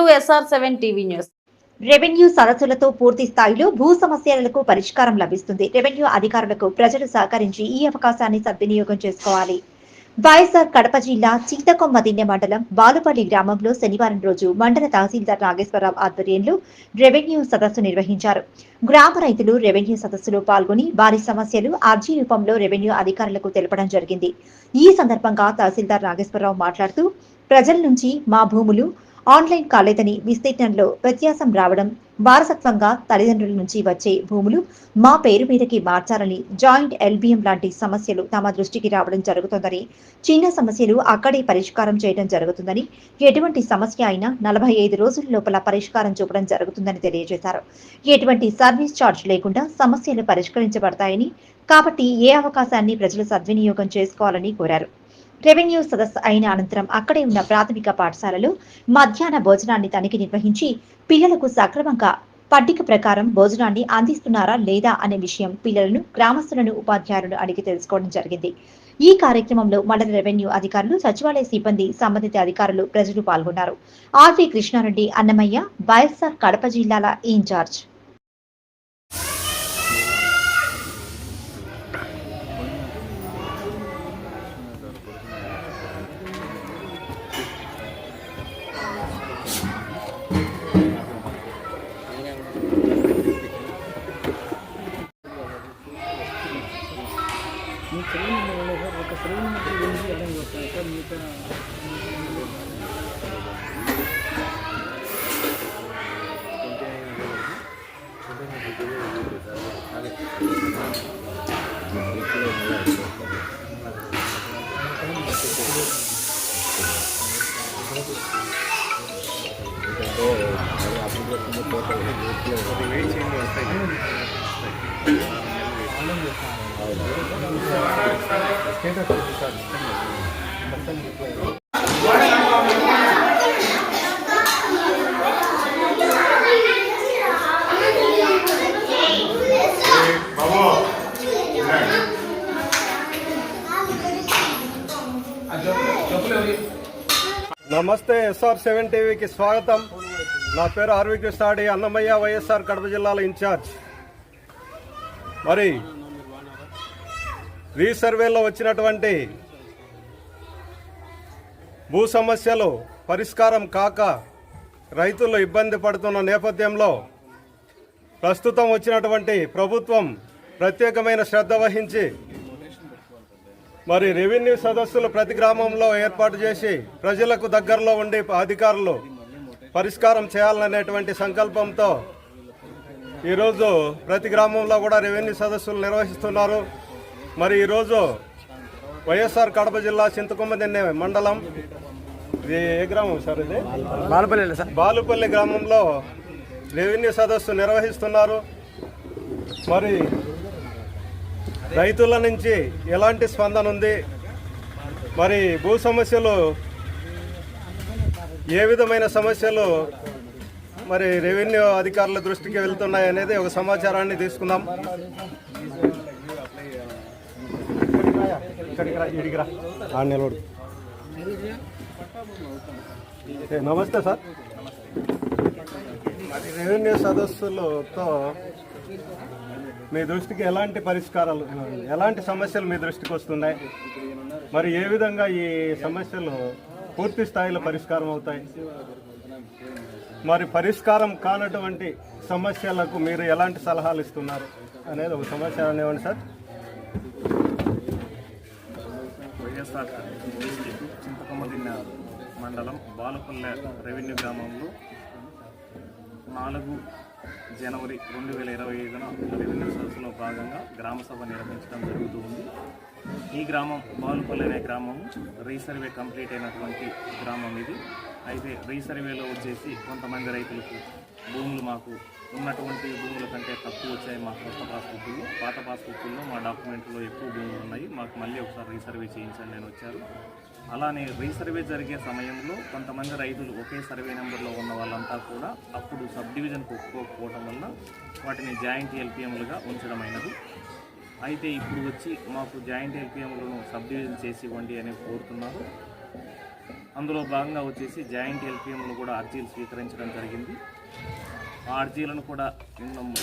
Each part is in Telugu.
To SR seven TV news. Revenue సదస్సులతో పూర్తి స్థాయిలో భూ సమస్యలకు పరిష్కారం లభిస్తుంది. రెవెన్యూ అధికారులకు ప్రజలు సహకరించి ఈ అవకాశాన్ని సద్వినియోగం చేసుకోవాలి. వైఎస్ఆర్ కడప జిల్లా చింతకొమ్మదిన్నె మండలం బాలుపల్లి గ్రామంలో శనివారం రోజు మండల తహసీల్దార్ నాగేశ్వరరావు ఆధ్వర్యంలో రెవెన్యూ సదస్సు నిర్వహించారు. గ్రామ రైతులు రెవెన్యూ సదస్సులో పాల్గొని వారి సమస్యలు అర్జీ రూపంలో రెవెన్యూ అధికారులకు తెలపడం జరిగింది. ఈ సందర్భంగా తహసీల్దార్ నాగేశ్వరరావు మాట్లాడుతూ ప్రజల నుంచి మా భూములు ఆన్లైన్ కాలేదని విస్తీర్ణంలో వ్యత్యాసం రావడం వారసత్వంగా తల్లిదండ్రుల నుంచి వచ్చే భూములు మా పేరు మీదకి మార్చాలని జాయింట్ ఎల్బిఎం లాంటి సమస్యలు తమ దృష్టికి రావడం జరుగుతుందని చిన్న సమస్యలు అక్కడే పరిష్కారం చేయడం జరుగుతుందని ఎటువంటి సమస్య అయినా నలభై ఐదు రోజుల లోపల పరిష్కారం చూపడం జరుగుతుందని తెలియజేశారు. ఎటువంటి సర్వీస్ ఛార్జ్ లేకుండా సమస్యలు పరిష్కరించబడతాయని కాబట్టి ఏ అవకాశాన్ని ప్రజలు సద్వినియోగం చేసుకోవాలని కోరారు. రెవెన్యూ సదస్సు అయిన అనంతరం అక్కడే ఉన్న ప్రాథమిక పాఠశాలలో మధ్యాహ్న భోజనాన్ని తనిఖీ నిర్వహించి పిల్లలకు సక్రమంగా పట్టిక ప్రకారం భోజనాన్ని అందిస్తున్నారా లేదా అనే విషయం పిల్లలను గ్రామస్తులను ఉపాధ్యాయులను అడిగి తెలుసుకోవడం జరిగింది. ఈ కార్యక్రమంలో మండల రెవెన్యూ అధికారులు సచివాలయ సిబ్బంది సంబంధిత అధికారులు ప్రజలు పాల్గొన్నారు. ఆర్వి కృష్ణారెడ్డి అన్నమయ్య వైఎస్ఆర్ కడప జిల్లాల ఇన్ఛార్జ్. అరేంజ్ వస్తాయి సార్ మిగతా నమస్తే ఎస్ఆర్ సెవెన్ టీవీకి స్వాగతం. నా పేరు ఆర్వి కృష్ణాడి అన్నమయ్య వైఎస్ఆర్ కడప జిల్లాల ఇన్ఛార్జ్. మరి రీసర్వేలో వచ్చినటువంటి భూ సమస్యలు పరిష్కారం కాక రైతులు ఇబ్బంది పడుతున్న నేపథ్యంలో ప్రస్తుతం వచ్చినటువంటి ప్రభుత్వం ప్రత్యేకమైన శ్రద్ధ వహించి మరి రెవెన్యూ సదస్సులు ప్రతి గ్రామంలో ఏర్పాటు చేసి ప్రజలకు దగ్గరలో ఉండి అధికారులు పరిష్కారం చేయాలనేటువంటి సంకల్పంతో ఈరోజు ప్రతి గ్రామంలో కూడా రెవెన్యూ సదస్సులు నిర్వహిస్తున్నారు. మరి ఈరోజు వైఎస్ఆర్ కడప జిల్లా చింతకుమ్మదిన్నె మండలం ఇది ఏ గ్రామం సార్ ఇది? బాలపల్లి సార్. బాలుపల్లి గ్రామంలో రెవెన్యూ సదస్సు నిర్వహిస్తున్నారు. మరి రైతుల నుంచి ఎలాంటి స్పందన ఉంది? మరి భూ సమస్యలు ఏ విధమైన సమస్యలు మరి రెవెన్యూ అధికారుల దృష్టికి వెళ్తున్నాయి అనేది ఒక సమాచారాన్ని తీసుకుందాం. ఇక్కడికి రా, ఈడికి రా. ఆ, నిలబడు. నమస్తే సార్. మరి రెవెన్యూ సదస్సులతో మీ దృష్టికి ఎలాంటి పరిష్కారాలు ఎలాంటి సమస్యలు మీ దృష్టికి వస్తున్నాయి? మరి ఏ విధంగా ఈ సమస్యలు పూర్తి స్థాయిలో పరిష్కారం అవుతాయి? మరి పరిష్కారం కానటువంటి సమస్యలకు మీరు ఎలాంటి సలహాలు ఇస్తున్నారు? అనేది ఒక సమాచారం ఇవ్వండి సార్. వైఎస్ఆర్ డిస్టిక్ చింతకొమ్మదిన్న మండలం బాలపల్లె రెవెన్యూ గ్రామంలో నాలుగు జనవరి రెండు వేల ఇరవై ఐదున రెవెన్యూ సదస్సులో భాగంగా గ్రామసభ నిర్వహించడం జరుగుతూ ఉంది. ఈ గ్రామం బాలుపల్లి అనే గ్రామం రీసర్వే కంప్లీట్ అయినటువంటి గ్రామం ఇది. అయితే రీసర్వేలో వచ్చేసి కొంతమంది రైతులకు భూములు మాకు ఉన్నటువంటి భూముల కంటే తక్కువ వచ్చాయి మా కొత్త పాస్బుక్లో. పాత పాస్బుక్లో మా డాక్యుమెంట్లో ఎక్కువ భూములు ఉన్నాయి. మాకు మళ్ళీ ఒకసారి రీసర్వే చేయించండి నేను వచ్చారు. అలానే రీసర్వే జరిగే సమయంలో కొంతమంది రైతులు ఒకే సర్వే నెంబర్లో ఉన్న వాళ్ళంతా కూడా అప్పుడు సబ్ డివిజన్కి ఒప్పుకోకపోవడం వల్ల వాటిని జాయింట్ ఎల్పిఎంలుగా ఉంచడమైనది. అయితే ఇప్పుడు వచ్చి మాకు జాయింట్ ఎల్పిఎంలను సబ్ డివిజన్ చేసి ఇవ్వండి అని కోరుతున్నారు. అందులో భాగంగా వచ్చేసి జాయింట్ ఎల్పిఎంలు కూడా అర్జీలు స్వీకరించడం జరిగింది. ఆ అర్జీలను కూడా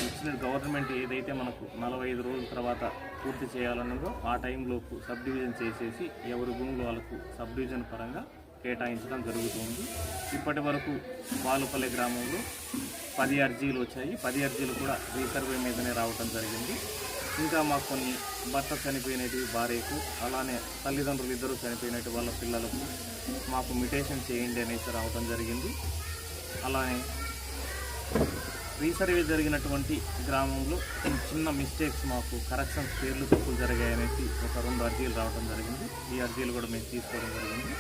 ఇచ్చిన గవర్నమెంట్ ఏదైతే మనకు నలభై ఐదు రోజుల తర్వాత పూర్తి చేయాలన్నదో ఆ టైంలోపు సబ్ డివిజన్ చేసేసి ఎవరి భూములు వాళ్ళకు సబ్ డివిజన్ పరంగా కేటాయించడం జరుగుతుంది. ఇప్పటి వరకు బాలుపల్లి గ్రామంలో పది అర్జీలు వచ్చాయి. పది అర్జీలు కూడా రీసర్వే మీదనే రావటం జరిగింది. ఇంకా మాకు కొన్ని భర్త చనిపోయినవి భార్యకు అలానే తల్లిదండ్రులు ఇద్దరు చనిపోయినట్టు వాళ్ళ పిల్లలకు మాకు మిటేషన్ చేయండి అనేసి రావటం జరిగింది. అలానే రీసర్వే జరిగినటువంటి గ్రామంలో చిన్న మిస్టేక్స్ మాకు కరెక్షన్స్ పేర్లు తప్పులు జరిగాయనేసి ఒక రెండు అర్జీలు రావడం జరిగింది. ఈ అర్జీలు కూడా మేము తీసుకోవడం జరిగింది.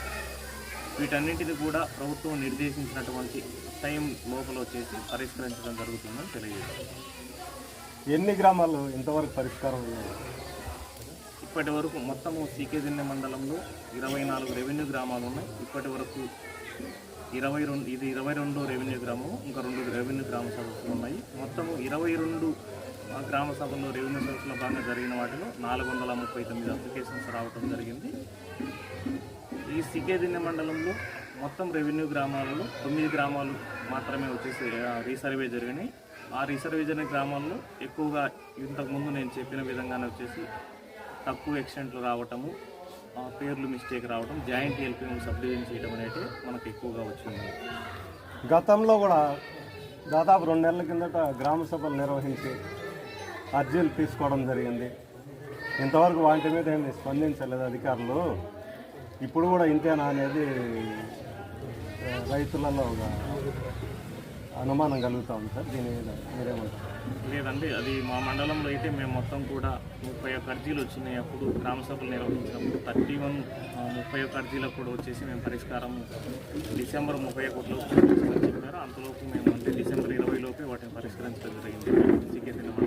వీటన్నింటిని కూడా ప్రభుత్వం నిర్దేశించినటువంటి టైం లోపల వచ్చేసి పరిష్కరించడం జరుగుతుందని తెలియజేస్తాం ఎన్ని గ్రామాలు ఇంతవరకు పరిష్కారం? ఇప్పటి వరకు మొత్తము సీకేదిన్నె మండలంలో ఇరవై నాలుగు రెవెన్యూ గ్రామాలు ఉన్నాయి. ఇప్పటి వరకు ఇరవై రెండు ఇది ఇరవై రెండు రెవెన్యూ గ్రామం ఇంకా రెండు రెవెన్యూ గ్రామ సదస్సులు ఉన్నాయి. మొత్తము ఇరవై రెండు ఆ గ్రామ సభల్లో రెవెన్యూ సదస్సులో భాగంగా జరిగిన వాటిలో నాలుగు వందల ముప్పై తొమ్మిది అప్లికేషన్స్ రావడం జరిగింది. ఈ సికేదిన్న మండలంలో మొత్తం రెవెన్యూ గ్రామాలలో తొమ్మిది గ్రామాలు మాత్రమే వచ్చేసి రీసర్వే జరిగినాయి. ఆ రీసర్వే జరిగిన గ్రామాల్లో ఎక్కువగా ఇంతకుముందు నేను చెప్పిన విధంగానే వచ్చేసి తక్కువ ఎక్స్టెంట్లు రావటము పేర్లు మిస్టేక్ రావడం జాయింట్ ఎల్పిఎం సబ్ డివిజన్ చేయడం అనేది మనకు ఎక్కువగా వచ్చింది. గతంలో కూడా దాదాపు రెండు నెలల కిందట గ్రామ సభలు నిర్వహించి అర్జీలు తీసుకోవడం జరిగింది. ఇంతవరకు వాటి మీద ఏమి స్పందించలేదు అధికారులు. ఇప్పుడు కూడా ఇంతేనా అనేది రైతులలో ఒక అనుమానం కలుగుతాం ఉంది సార్. దీని మీద మీరేమంటారు? లేదండి అది మా మండలంలో అయితే మేము మొత్తం కూడా ముప్పై ఒక్క అర్జీలు వచ్చినాయి. అప్పుడు గ్రామ సభలు నిర్వహించినప్పుడు థర్టీ వన్ ముప్పై ఒక్క అర్జీలకు కూడా వచ్చేసి మేము పరిష్కారం డిసెంబర్ ముప్పై ఒకటిలో చెప్పారు. అంతలోపు మేము అంటే డిసెంబర్ ఇరవైలోపు వాటిని పరిష్కరించడం జరిగింది.